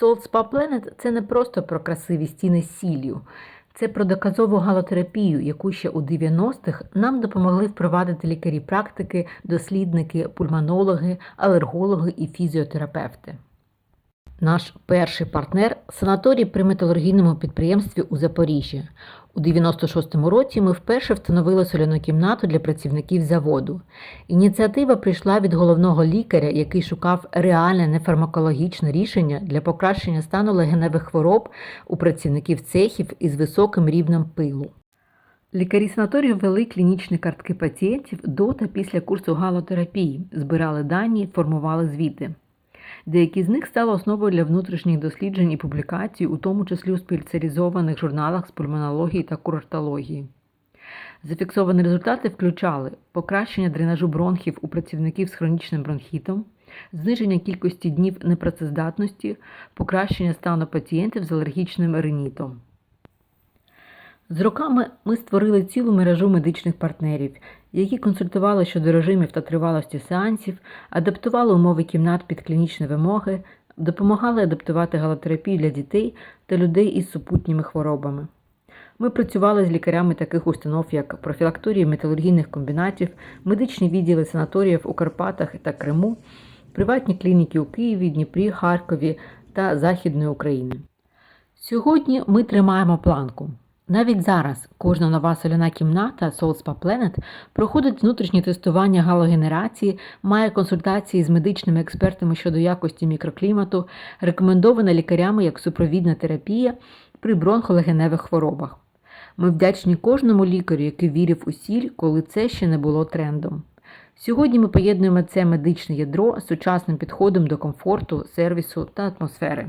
Salt Spa Planet – це не просто про красиві стіни з сіллю. Це про доказову галотерапію, яку ще у 90-х нам допомогли впровадити лікарі практики, дослідники, пульмонологи, алергологи і фізіотерапевти. Наш перший партнер санаторій при металургійному підприємстві у Запоріжжі. У 96-му році ми вперше встановили соляну кімнату для працівників заводу. Ініціатива прийшла від головного лікаря, який шукав реальне нефармакологічне рішення для покращення стану легеневих хвороб у працівників цехів із високим рівнем пилу. Лікарі санаторію вели клінічні картки пацієнтів до та після курсу галотерапії, збирали дані, формували звіти. Деякі з них стали основою для внутрішніх досліджень і публікацій, у тому числі у спеціалізованих журналах з пульмонології та курортології. Зафіксовані результати включали покращення дренажу бронхів у працівників з хронічним бронхітом, зниження кількості днів непрацездатності, покращення стану пацієнтів з алергічним ринітом. З роками ми створили цілу мережу медичних партнерів, які консультували щодо режимів та тривалості сеансів, адаптували умови кімнат під клінічні вимоги, допомагали адаптувати галотерапію для дітей та людей із супутніми хворобами. Ми працювали з лікарями таких установ, як профілакторії металургійних комбінатів, медичні відділи санаторіїв у Карпатах та Криму, приватні клініки у Києві, Дніпрі, Харкові та Західної України. Сьогодні ми тримаємо планку. Навіть зараз кожна нова соляна кімната SoulSpa Planet проходить внутрішнє тестування галогенерації, має консультації з медичними експертами щодо якості мікроклімату, рекомендована лікарями як супровідна терапія при бронхолегеневих хворобах. Ми вдячні кожному лікарю, який вірив у сіль, коли це ще не було трендом. Сьогодні ми поєднуємо це медичне ядро з сучасним підходом до комфорту, сервісу та атмосфери.